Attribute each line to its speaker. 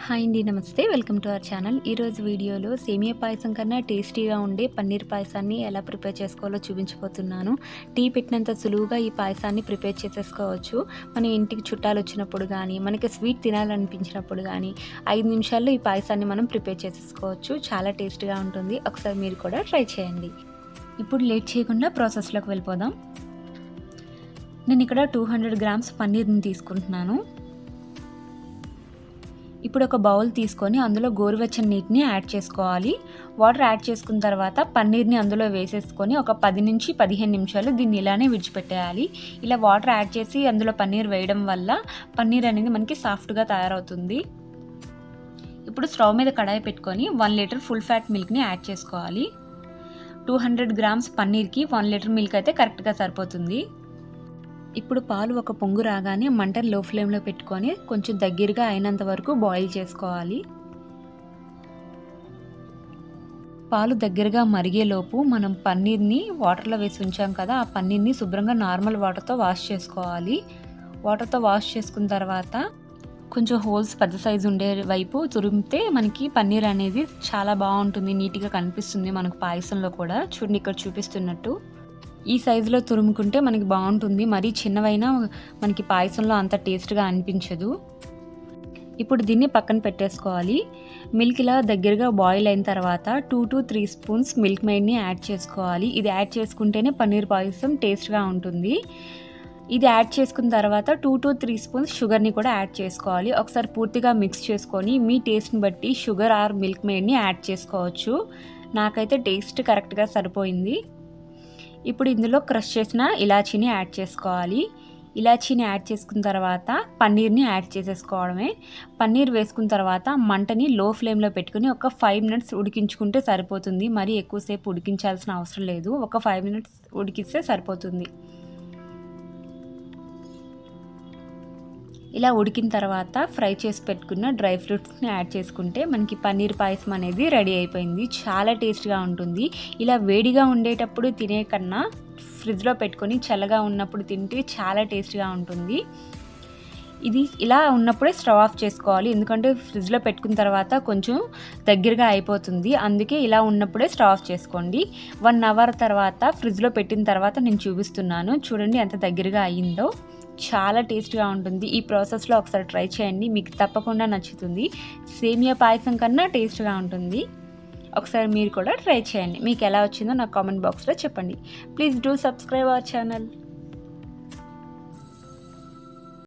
Speaker 1: Hi అండి నమస్తే. Welcome to our channel. ఈరోజు వీడియోలో సేమియా పాయసం కన్నా టేస్టీగా ఉండే పన్నీర్ పాయసాన్ని ఎలా ప్రిపేర్ చేసుకోవాలో చూపించబోతున్నాను. టీ పెట్టినంత సులువుగా ఈ పాయసాన్ని ప్రిపేర్ చేసేసుకోవచ్చు. మన ఇంటికి చుట్టాలు వచ్చినప్పుడు కానీ మనకి స్వీట్ తినాలనిపించినప్పుడు కానీ ఐదు నిమిషాల్లో ఈ పాయసాన్ని మనం ప్రిపేర్ చేసేసుకోవచ్చు. చాలా టేస్టీగా ఉంటుంది. ఒకసారి మీరు కూడా ట్రై చేయండి. ఇప్పుడు లేట్ చేయకుండా ప్రాసెస్లోకి వెళ్ళిపోదాం. నేను ఇక్కడ టూ హండ్రెడ్ గ్రామ్స్ పన్నీర్ని తీసుకుంటున్నాను. ఇప్పుడు ఒక బౌల్ తీసుకొని అందులో గోరువెచ్చని నీటిని యాడ్ చేసుకోవాలి. వాటర్ యాడ్ చేసుకున్న తర్వాత పన్నీర్ని అందులో వేసేసుకొని ఒక పది నుంచి పదిహేను నిమిషాలు దీన్ని ఇలానే విడిచిపెట్టేయాలి. ఇలా వాటర్ యాడ్ చేసి అందులో పన్నీర్ వేయడం వల్ల పన్నీర్ అనేది మనకి సాఫ్ట్గా తయారవుతుంది. ఇప్పుడు స్టవ్ మీద కడాయి పెట్టుకొని వన్ లీటర్ ఫుల్ ఫ్యాట్ మిల్క్ని యాడ్ చేసుకోవాలి. టూ హండ్రెడ్ గ్రామ్స్ పన్నీర్కి వన్ లీటర్ మిల్క్ అయితే కరెక్ట్గా సరిపోతుంది. ఇప్పుడు పాలు ఒక పొంగు రాగానే మంటను లో ఫ్లేమ్లో పెట్టుకొని కొంచెం దగ్గరగా అయినంత వరకు బాయిల్ చేసుకోవాలి. పాలు దగ్గరగా మరిగేలోపు మనం పన్నీర్ని వాటర్లో వేసి ఉంచాం కదా ఆ పన్నీర్ని శుభ్రంగా నార్మల్ వాటర్తో వాష్ చేసుకోవాలి. వాటర్తో వాష్ చేసుకున్న తర్వాత కొంచెం హోల్స్ పెద్ద సైజు ఉండే వైపు తురిమితే మనకి పన్నీర్ అనేది చాలా బాగుంటుంది నీట్గా కనిపిస్తుంది మనకు పాయసంలో కూడా. చూడండి ఇక్కడ చూపిస్తున్నట్టు. ఈ సైజులో తురుముకుంటే మనకి బాగుంటుంది. మరీ చిన్నవైనా మనకి పాయసంలో అంత టేస్ట్గా అనిపించదు. ఇప్పుడు దీన్ని పక్కన పెట్టేసుకోవాలి. మిల్క్ ఇలా దగ్గరగా బాయిల్ అయిన తర్వాత టూ టు త్రీ స్పూన్స్ మిల్క్ మేడ్ని యాడ్ చేసుకోవాలి. ఇది యాడ్ చేసుకుంటేనే పన్నీర్ పాయసం టేస్ట్గా ఉంటుంది. ఇది యాడ్ చేసుకున్న తర్వాత టూ టు త్రీ స్పూన్స్ షుగర్ని కూడా యాడ్ చేసుకోవాలి. ఒకసారి పూర్తిగా మిక్స్ చేసుకొని మీ టేస్ట్ని బట్టి షుగర్ ఆర్ మిల్క్ మేడ్ని యాడ్ చేసుకోవచ్చు. నాకైతే టేస్ట్ కరెక్ట్గా సరిపోయింది. ఇప్పుడు ఇందులో క్రష్ చేసిన ఇలాచీని యాడ్ చేసుకోవాలి. ఇలాచీని యాడ్ చేసుకున్న తర్వాత పన్నీర్ని యాడ్ చేసేసుకోవడమే. పన్నీర్ వేసుకున్న తర్వాత మంటని లో ఫ్లేమ్లో పెట్టుకుని ఒక ఫైవ్ మినిట్స్ ఉడికించుకుంటే సరిపోతుంది. మరీ ఎక్కువసేపు ఉడికించాల్సిన అవసరం లేదు. ఒక ఫైవ్ మినిట్స్ ఉడికిస్తే సరిపోతుంది. ఇలా ఉడికిన తర్వాత ఫ్రై చేసి పెట్టుకున్న డ్రై ఫ్రూట్స్ని యాడ్ చేసుకుంటే మనకి పన్నీర్ పాయసం అనేది రెడీ అయిపోయింది. చాలా టేస్ట్గా ఉంటుంది. ఇలా వేడిగా ఉండేటప్పుడు తినే కన్నా ఫ్రిడ్జ్లో పెట్టుకొని చల్లగా ఉన్నప్పుడు తింటే చాలా టేస్ట్గా ఉంటుంది. ఇది ఇలా ఉన్నప్పుడే స్టవ్ ఆఫ్ చేసుకోవాలి. ఎందుకంటే ఫ్రిడ్జ్లో పెట్టుకున్న తర్వాత కొంచెం దగ్గరగా అయిపోతుంది. అందుకే ఇలా ఉన్నప్పుడే స్టవ్ ఆఫ్ చేసుకోండి. వన్ అవర్ తర్వాత ఫ్రిడ్జ్లో పెట్టిన తర్వాత నేను చూపిస్తున్నాను. చూడండి ఎంత దగ్గరగా అయ్యిందో చాలా టేస్ట్గా ఉంటుంది. ఈ ప్రాసెస్లో ఒకసారి ట్రై చేయండి. మీకు తప్పకుండా నచ్చుతుంది. సేమియా పాయసం కన్నా టేస్ట్గా ఉంటుంది. ఒకసారి మీరు కూడా ట్రై చేయండి. మీకు ఎలా వచ్చిందో నాకు కామెంట్ బాక్స్లో చెప్పండి. Please do subscribe our channel.